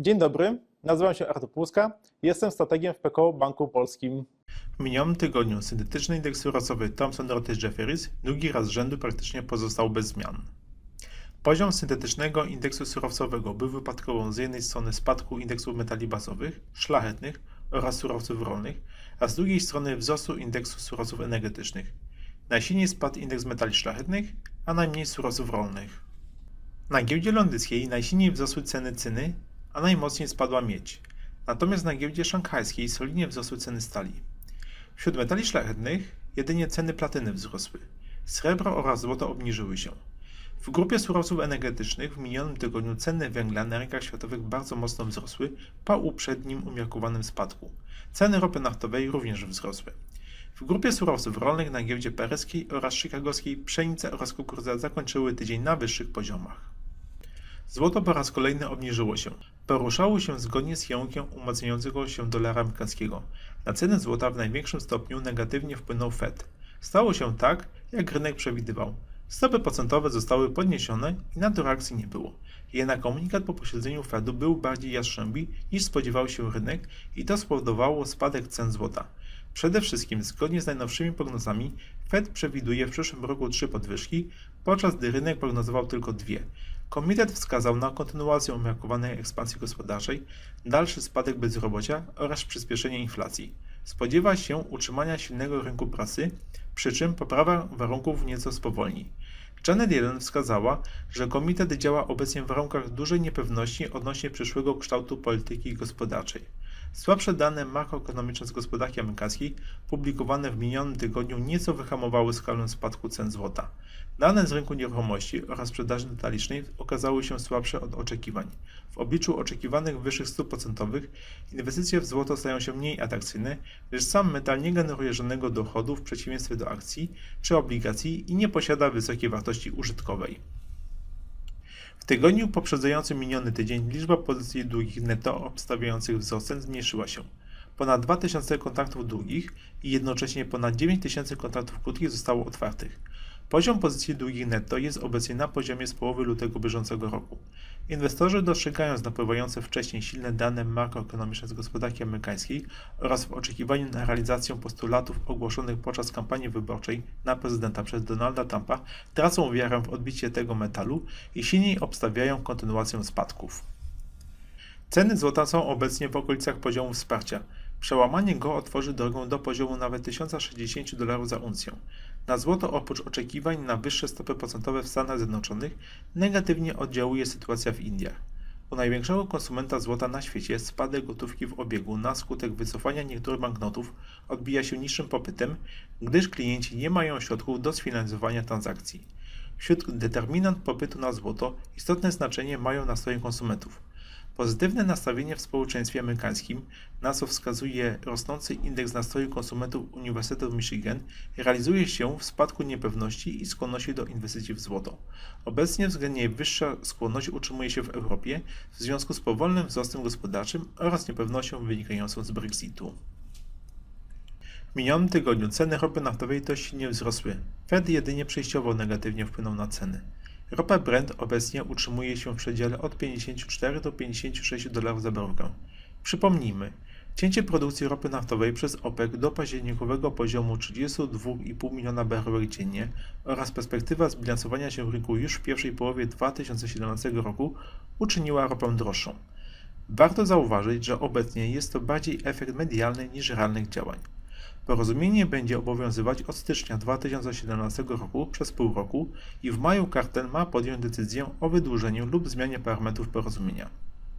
Dzień dobry, nazywam się Artur Płuska, jestem strategiem w PKO Banku Polskim. W minionym tygodniu syntetyczny indeks surowcowy Thomson Reuters Jefferies drugi raz z rzędu praktycznie pozostał bez zmian. Poziom syntetycznego indeksu surowcowego był wypadkową z jednej strony spadku indeksu metali bazowych, szlachetnych oraz surowców rolnych, a z drugiej strony wzrostu indeksu surowców energetycznych. Najsilniej spadł indeks metali szlachetnych, a najmniej surowców rolnych. Na giełdzie londyńskiej najsilniej wzrosły ceny cyny, a najmocniej spadła miedź. Natomiast na giełdzie szanghajskiej solidnie wzrosły ceny stali. Wśród metali szlachetnych jedynie ceny platyny wzrosły. Srebro oraz złoto obniżyły się. W grupie surowców energetycznych w minionym tygodniu ceny węgla na rynkach światowych bardzo mocno wzrosły po uprzednim umiarkowanym spadku. Ceny ropy naftowej również wzrosły. W grupie surowców rolnych na giełdzie paryskiej oraz chicagowskiej pszenica oraz kukurydza zakończyły tydzień na wyższych poziomach. Złoto po raz kolejny obniżyło się. Poruszało się zgodnie z kierunkiem umacniającego się dolara amerykańskiego. Na cenę złota w największym stopniu negatywnie wpłynął Fed. Stało się tak, jak rynek przewidywał. Stopy procentowe zostały podniesione i na to reakcji nie było. Jednak komunikat po posiedzeniu Fedu był bardziej jastrzębi niż spodziewał się rynek i to spowodowało spadek cen złota. Przede wszystkim, zgodnie z najnowszymi prognozami, Fed przewiduje w przyszłym roku trzy podwyżki, podczas gdy rynek prognozował tylko dwie. Komitet wskazał na kontynuację umiarkowanej ekspansji gospodarczej, dalszy spadek bezrobocia oraz przyspieszenie inflacji. Spodziewa się utrzymania silnego rynku pracy, przy czym poprawa warunków nieco spowolni. Janet Yellen wskazała, że komitet działa obecnie w warunkach dużej niepewności odnośnie przyszłego kształtu polityki gospodarczej. Słabsze dane makroekonomiczne z gospodarki amerykańskiej publikowane w minionym tygodniu nieco wyhamowały skalę spadku cen złota. Dane z rynku nieruchomości oraz sprzedaży detalicznej okazały się słabsze od oczekiwań. W obliczu oczekiwanych wyższych stóp procentowych inwestycje w złoto stają się mniej atrakcyjne, gdyż sam metal nie generuje żadnego dochodu w przeciwieństwie do akcji czy obligacji i nie posiada wysokiej wartości użytkowej. W tygodniu poprzedzającym miniony tydzień liczba pozycji długich netto obstawiających wzrost cen zmniejszyła się. Ponad 2000 kontraktów długich i jednocześnie ponad 9000 kontraktów krótkich zostało otwartych. Poziom pozycji długich netto jest obecnie na poziomie z połowy lutego bieżącego roku. Inwestorzy dostrzegając napływające wcześniej silne dane makroekonomiczne z gospodarki amerykańskiej oraz w oczekiwaniu na realizację postulatów ogłoszonych podczas kampanii wyborczej na prezydenta przez Donalda Trumpa tracą wiarę w odbicie tego metalu i silniej obstawiają kontynuację spadków. Ceny złota są obecnie w okolicach poziomu wsparcia. Przełamanie go otworzy drogę do poziomu nawet 1060 dolarów za uncję. Na złoto oprócz oczekiwań na wyższe stopy procentowe w Stanach Zjednoczonych negatywnie oddziałuje sytuacja w Indiach. U największego konsumenta złota na świecie spadek gotówki w obiegu na skutek wycofania niektórych banknotów odbija się niższym popytem, gdyż klienci nie mają środków do sfinansowania transakcji. Wśród determinant popytu na złoto istotne znaczenie mają nastroje konsumentów. Pozytywne nastawienie w społeczeństwie amerykańskim, na co wskazuje rosnący indeks nastroju konsumentów Uniwersytetu Michigan, realizuje się w spadku niepewności i skłonności do inwestycji w złoto. Obecnie względnie wyższa skłonność utrzymuje się w Europie w związku z powolnym wzrostem gospodarczym oraz niepewnością wynikającą z Brexitu. W minionym tygodniu ceny ropy naftowej dość silnie wzrosły. Fed jedynie przejściowo negatywnie wpłynął na ceny. Ropa Brent obecnie utrzymuje się w przedziale od 54 do 56 dolarów za baryłkę. Przypomnijmy, cięcie produkcji ropy naftowej przez OPEC do październikowego poziomu 32,5 miliona baryłek dziennie oraz perspektywa zbilansowania się rynku już w pierwszej połowie 2017 roku uczyniła ropę droższą. Warto zauważyć, że obecnie jest to bardziej efekt medialny niż realnych działań. Porozumienie będzie obowiązywać od stycznia 2017 roku przez pół roku i w maju kartel ma podjąć decyzję o wydłużeniu lub zmianie parametrów porozumienia.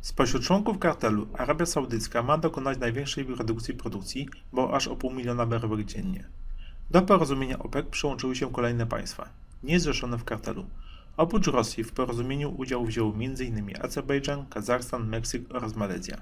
Spośród członków kartelu Arabia Saudyjska ma dokonać największej redukcji produkcji, bo aż o pół miliona baryłek dziennie. Do porozumienia OPEC przyłączyły się kolejne państwa, niezrzeszone w kartelu. Oprócz Rosji w porozumieniu udział wzięły m.in. Azerbejdżan, Kazachstan, Meksyk oraz Malezja.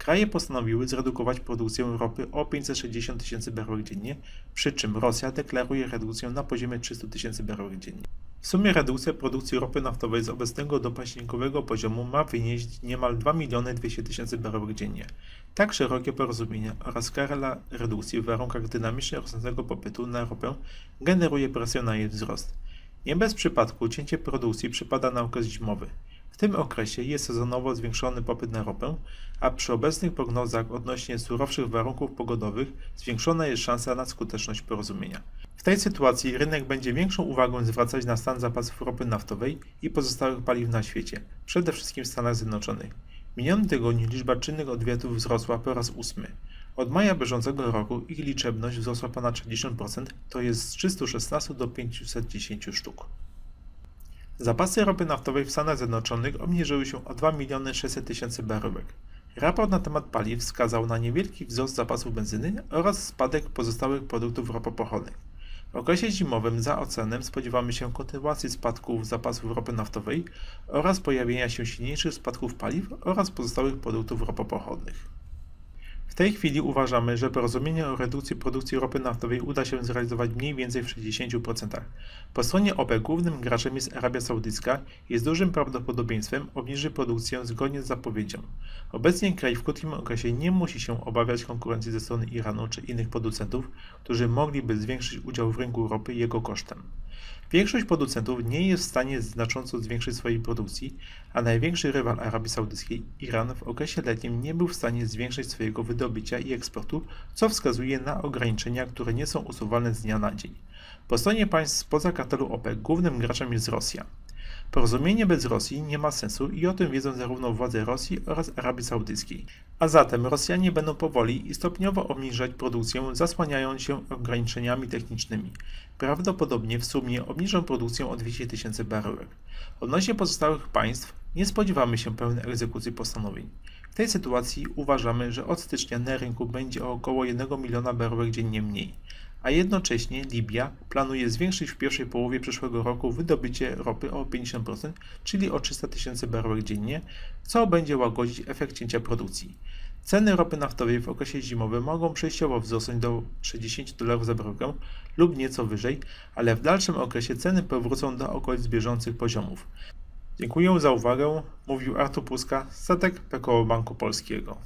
Kraje postanowiły zredukować produkcję ropy o 560 tysięcy baryłek dziennie, przy czym Rosja deklaruje redukcję na poziomie 300 tysięcy baryłek dziennie. W sumie redukcja produkcji ropy naftowej z obecnego do październikowego poziomu ma wynieść niemal 2 miliony 200 tysięcy baryłek dziennie. Tak szerokie porozumienie oraz skala redukcji w warunkach dynamicznie rosnącego popytu na ropę generuje presję na jej wzrost. Nie bez przypadku cięcie produkcji przypada na okres zimowy. Tym okresie jest sezonowo zwiększony popyt na ropę, a przy obecnych prognozach odnośnie surowszych warunków pogodowych zwiększona jest szansa na skuteczność porozumienia. W tej sytuacji rynek będzie większą uwagę zwracać na stan zapasów ropy naftowej i pozostałych paliw na świecie, przede wszystkim w Stanach Zjednoczonych. W minionym tygodniu liczba czynnych odwietów wzrosła po raz ósmy. Od maja bieżącego roku ich liczebność wzrosła ponad 60%, to jest z 316 do 510 sztuk. Zapasy ropy naftowej w Stanach Zjednoczonych obniżyły się o 2 miliony 600 tysięcy baryłek. Raport na temat paliw wskazał na niewielki wzrost zapasów benzyny oraz spadek pozostałych produktów ropopochodnych. W okresie zimowym za ocenem spodziewamy się kontynuacji spadków zapasów ropy naftowej oraz pojawienia się silniejszych spadków paliw oraz pozostałych produktów ropopochodnych. Tej chwili uważamy, że porozumienie o redukcji produkcji ropy naftowej uda się zrealizować mniej więcej w 60%. Po stronie OPEC głównym graczem jest Arabia Saudyjska i z dużym prawdopodobieństwem obniży produkcję zgodnie z zapowiedzią. Obecnie kraj w krótkim okresie nie musi się obawiać konkurencji ze strony Iranu czy innych producentów, którzy mogliby zwiększyć udział w rynku ropy jego kosztem. Większość producentów nie jest w stanie znacząco zwiększyć swojej produkcji, a największy rywal Arabii Saudyjskiej, Iran, w okresie letnim nie był w stanie zwiększyć swojego wydobycia i eksportu, co wskazuje na ograniczenia, które nie są usuwalne z dnia na dzień. Po stronie państw spoza kartelu OPEC głównym graczem jest Rosja. Porozumienie bez Rosji nie ma sensu i o tym wiedzą zarówno władze Rosji oraz Arabii Saudyjskiej. A zatem Rosjanie będą powoli i stopniowo obniżać produkcję, zasłaniając się ograniczeniami technicznymi. Prawdopodobnie w sumie obniżą produkcję o 200 tysięcy baryłek. Odnośnie pozostałych państw nie spodziewamy się pełnej egzekucji postanowień. W tej sytuacji uważamy, że od stycznia na rynku będzie około 1 miliona baryłek dziennie mniej a jednocześnie Libia planuje zwiększyć w pierwszej połowie przyszłego roku wydobycie ropy o 50%, czyli o 300 tysięcy baryłek dziennie, co będzie łagodzić efekt cięcia produkcji. Ceny ropy naftowej w okresie zimowym mogą przejściowo wzrosnąć do 60 dolarów za baryłkę lub nieco wyżej, ale w dalszym okresie ceny powrócą do okolic bieżących poziomów. Dziękuję za uwagę, mówił Artur Puska, statek PKO Banku Polskiego.